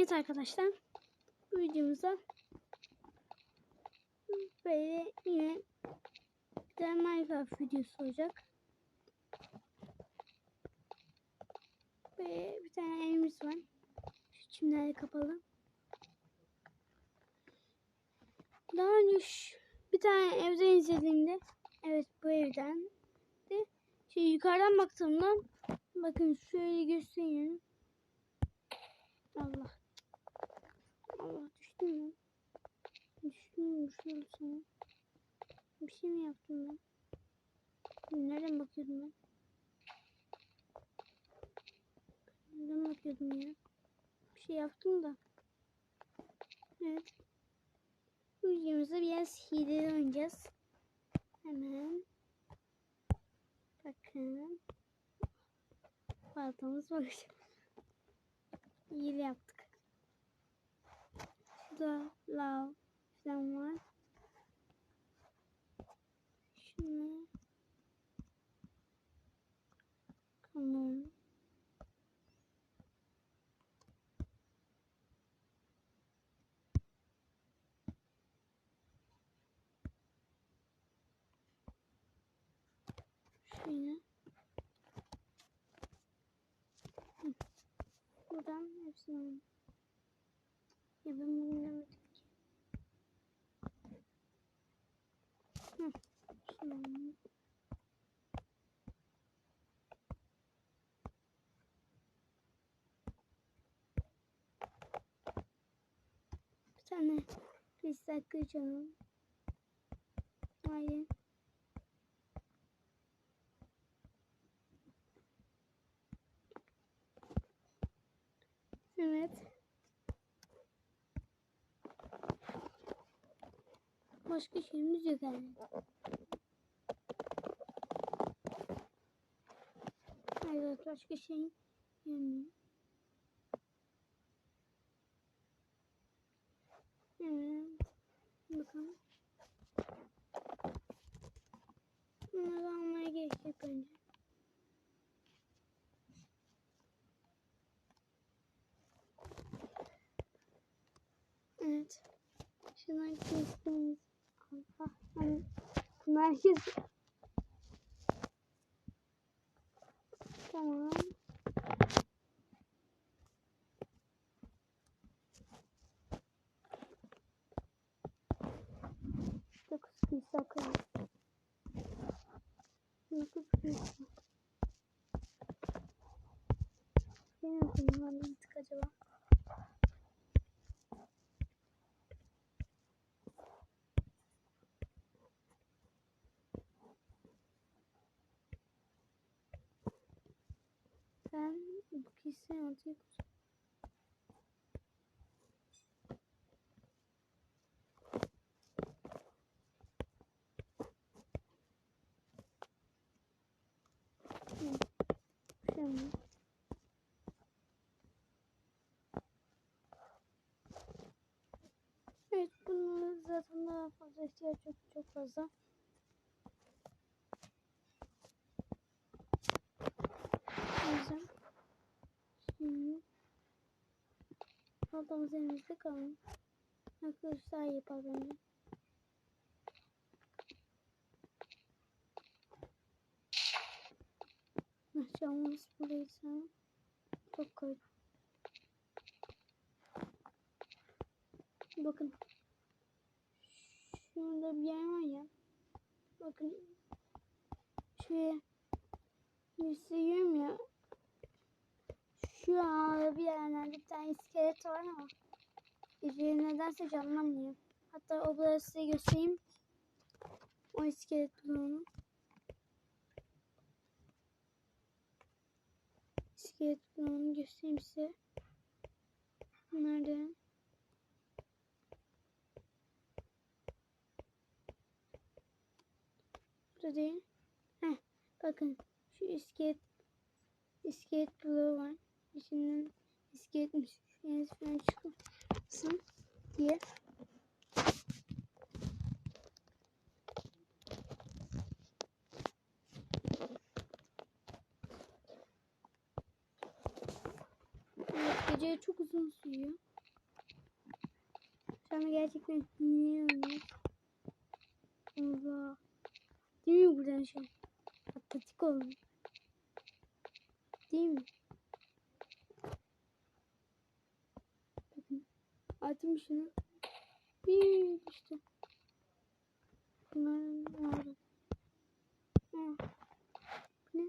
Evet arkadaşlar. Bu videomuzda böyle yine bir Minecraft videosu olacak. Böyle bir tane evimiz var. Şu çimlerle kapalı. Daha önce bir tane evden izlediğimde evet bu evden de şey yukarıdan baktığımda bakın şöyle göstereyim. Allah. Allah düştüm mü? Düştüm sana. Bir şey mi yaptım ben? Nereden bakıyordum ben? Nereden bakıyordum ya? Bir şey yaptım da. Evet. Bu videomuzda biraz hile oynayacağız. Hemen. Bakın. Baltamız var. Hile yaptık. Şurada lav falan var. Şunu. Tamam. Şöyle. Hı. Buradan hepsini alalım. Ya ben bunu bilemedim ki. Hı. Alalım. Bir tane kristal kılıç alalım. Hayır. Evet. Başka şeyimiz yok herhalde. Evet başka şey yani. Evet. Bakalım. Bunları almaya yok bence. Evet. Şunlar kestiğimiz. Allah. Hani bunlar kes. Tamam. Dokuz kristal koyalım. Dokuz kristal. Benim aklımdan ne gittik acaba? Ben bu kesin alacak. Şöyle. Evet bunun zaten daha fazla ihtiyaç yok çok fazla. O yüzden şimdi baltamız elimizde kalın. Arkadaşlar bence. Camımız buraysa çok koydum. Bakın. Şurada bir yer var ya. Bakın. Şuraya bir sıyıyorum ya. Şu an bir yerlerde bir tane iskelet var ama geceleri nedense canlanmıyor. Hatta o size göstereyim. O iskelet bloğunu. İskelet bloğunu göstereyim size. Nerede? Burada değil. Heh, bakın şu iskelet iskelet bloğu var. İçinden iskeletmiş. Yani falan çıkmasın diye. Evet, gece çok uzun sürüyor. Sana gerçekten dinliyorum. Allah. Değil mi buradan şey? Atletik oldu. Değil mi? Bakın. Attım şunu. Bir işte. Bunların. Bu ne?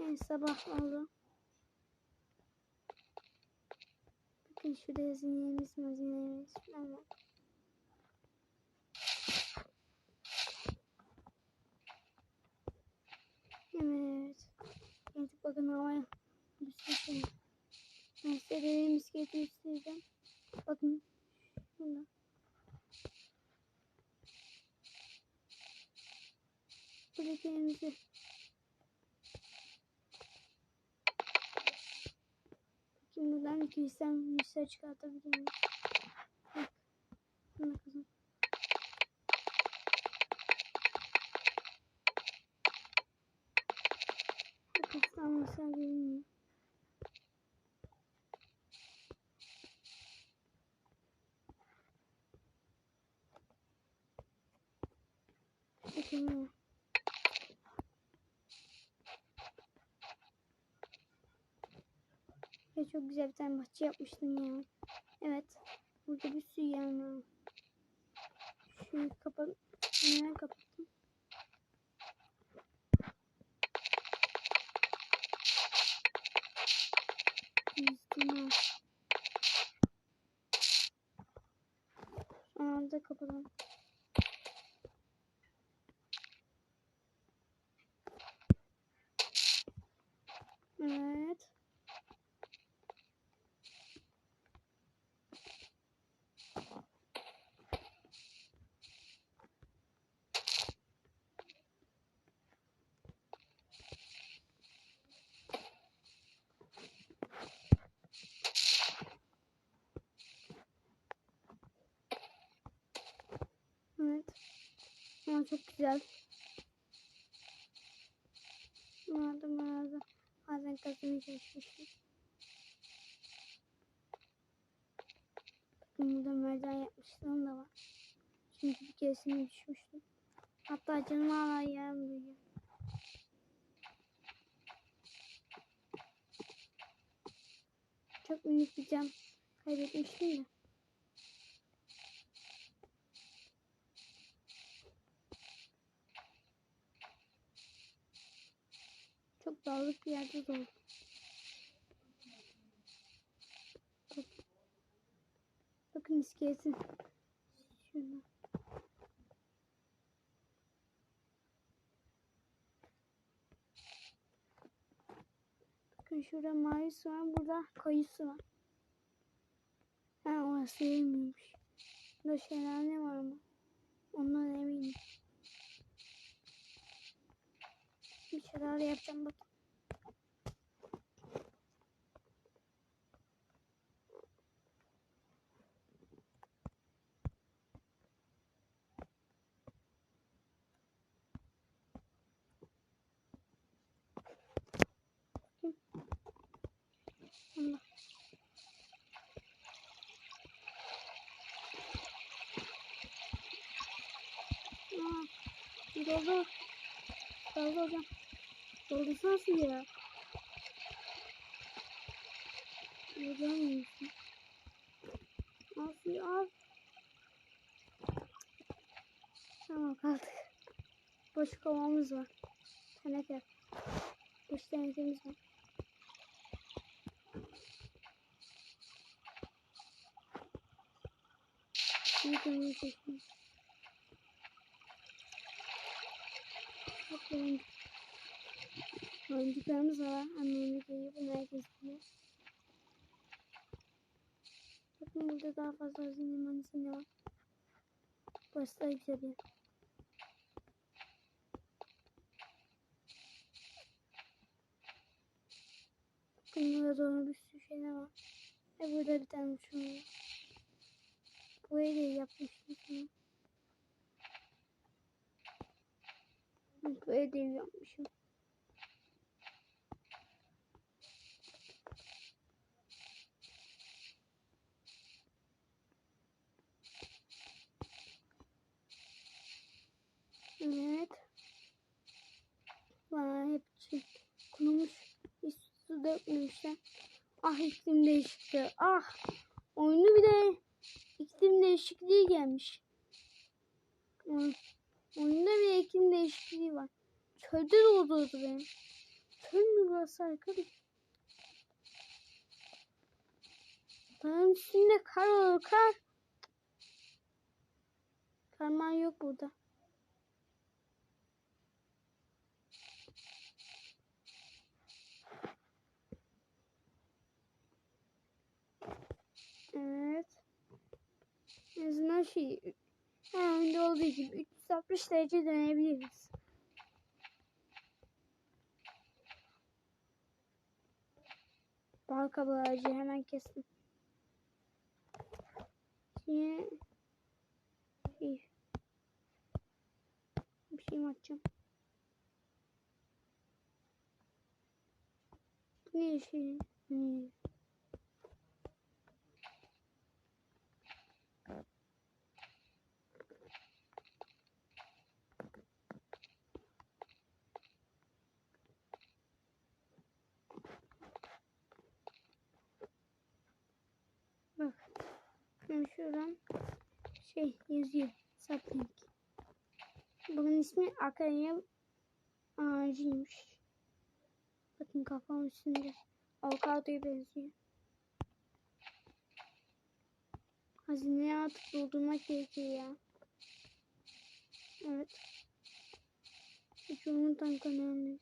Evet sabah oldu. Bakın şurada hazinelerimiz falan var. Evet. Artık bakın havaya şey. Ben size benim bisikletimi isteyeceğim. Bakın. Şurada. Buradaki elimizi. Bakayım buradan bir kilisten bir şey çıkartabilir miyim? Bak. Buna kızım. Kafasından mesela görünmüyor. Bakın ya. Ya çok güzel bir tane bahçe yapmıştım ya. Evet. Burada bir sürü var. Şunu kapat. Neden kapattım? Son anda kapatalım. Evet. Ama çok güzel. Nerede nerede? Bazen kazanmaya çalışmıştım. Burada merdiven yapmışlığım da var. Çünkü bir keresinde düşmüştüm. Hatta canım hala yarım duyuyor. Çok minik bir cam kaybetmiştim de. Çok dağlık bir yerde doğdum. Bak. Bakın iskeletin. Şurada. Bakın şurada mavi su var. Burada koyu su var. Ha orası değilmiş. Burada şelale var mı? Ondan eminim. Bir şeyler yapacağım bak. Doldu. Doldu hocam. Doldu nasıl ya? Yapamıyorsun. Nasıl al? Tamam kaldık. Boş kovamız var. Teneke. Boş tenekemiz var. Şimdi kırmızı seçtim. Bakın. Boncuklarımız var. Annemin. Bunu herkes biliyor. Bakın burada daha fazla hazine manisine var. Burası da güzel bir burada doğru bir sürü şeyler var. E burada bir tane şunu. var. Burayı da yapmıştım. Hı, Burayı da yapmışım. Evet. Vay hepsi kurumuş. Hiç su dökmemişler. Ah iklim değişikliği. Ah. Oyunu bir de iklim değişikliği gelmiş. Oy- Oyunda bir iklim değişikliği var. Çölde de olurdu benim. Çöl mü burası arkadaş? Dağın üstünde kar olur kar. Karman yok burada. Evet. Her oyunda olduğu gibi 360 derece dönebiliriz. Bal kabağı hemen kestim. Şimdi şey, bir şey mi atacağım? Ne şey? Hmm. Bak. Ben şuradan şey yazıyor. Sapling. Bunun ismi Akariya ağacıymış. Bakın kafam üstünde. Avokadoya benziyor. Hazineye atıp doldurmak gerekiyor ya. Evet. Hiç unutmadan kanalındayız.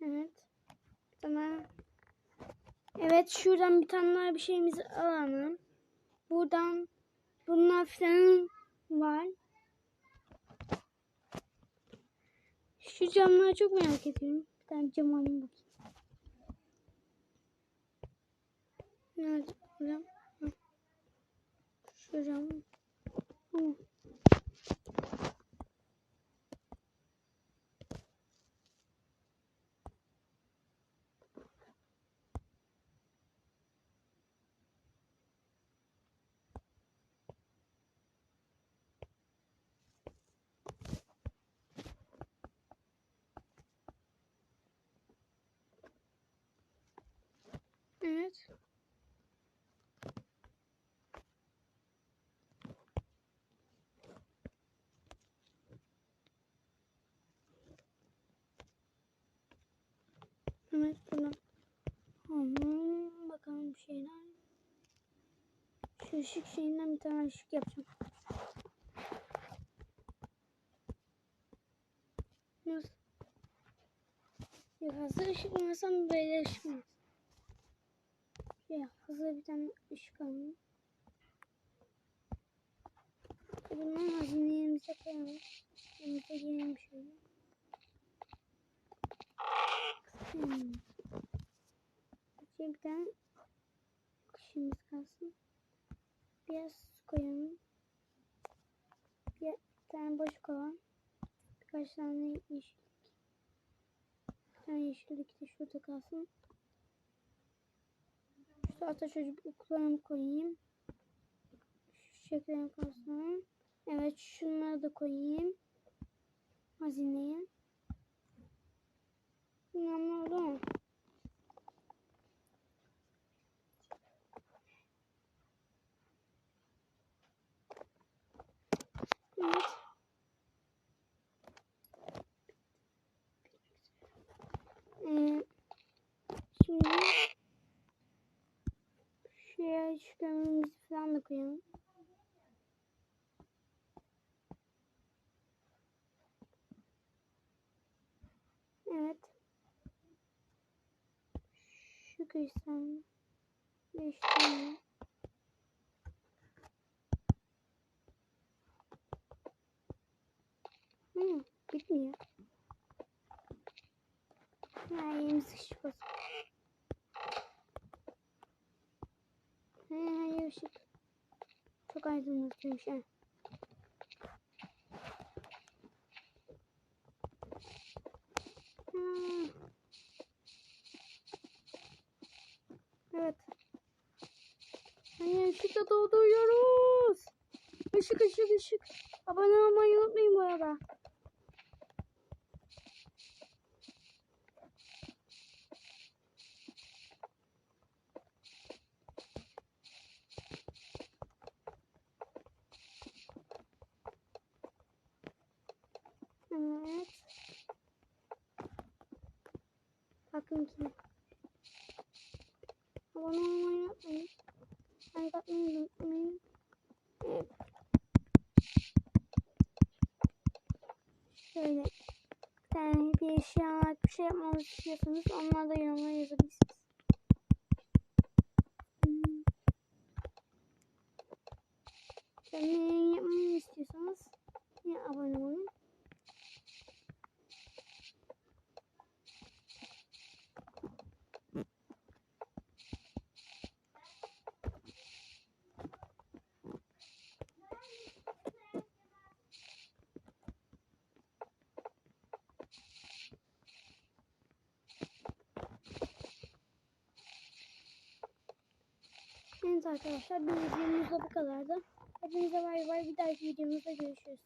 Evet. Tamam. Evet şuradan bir tane daha bir şeyimizi alalım. Buradan bunlar falan var. Şu camları çok merak ediyorum. Bir tane cam alayım bakayım. Nerede. Şu cam. Hı. Evet. Evet bunu. Hmm, bakalım bir şeyler. Şu ışık şeyinden bir tane ışık yapacağım. Nasıl? Ya hazır ışık mı böyle ışık mı? Ya hazır bir tane ışık alayım. Bundan hazinelerimize koyalım. Elimize girelim şöyle. Hmm. Şöyle bir tane kışımız kalsın. Biraz koyalım. Bir tane boş kova. Birkaç tane yeşillik. Bir tane yeşillik de şurada kalsın. Şu ata çocuklarımı koyayım. Şu şekerim kalsın. Evet şunları da koyayım. Hazineye. Ne oldu. Ee, şimdi şuraya şu gömümüzü falan da koyalım. Evet. Şu kristal değiştirelim. Hmm, bitmiyor. kişi bas. He he ışık. Çok aydınlatıyormuş ha. Hmm. Evet. Hani ışıkla dolduruyoruz. Işık ışık ışık. Abone olmayı unutmayın bu arada. Evet. Ki. Abone olmayı unutmayın. Like atmayı unutmayın. Evet. Şöyle tane bir eşya bir şey yapmamı istiyorsanız onlar da yorumlara yazabilirsiniz. Hmm. Canlı yayın yapmamı istiyorsanız yine abone olun. Evet arkadaşlar bir videomuz da bu kadardı. Hepinize bay bay bir dahaki videomuzda görüşürüz.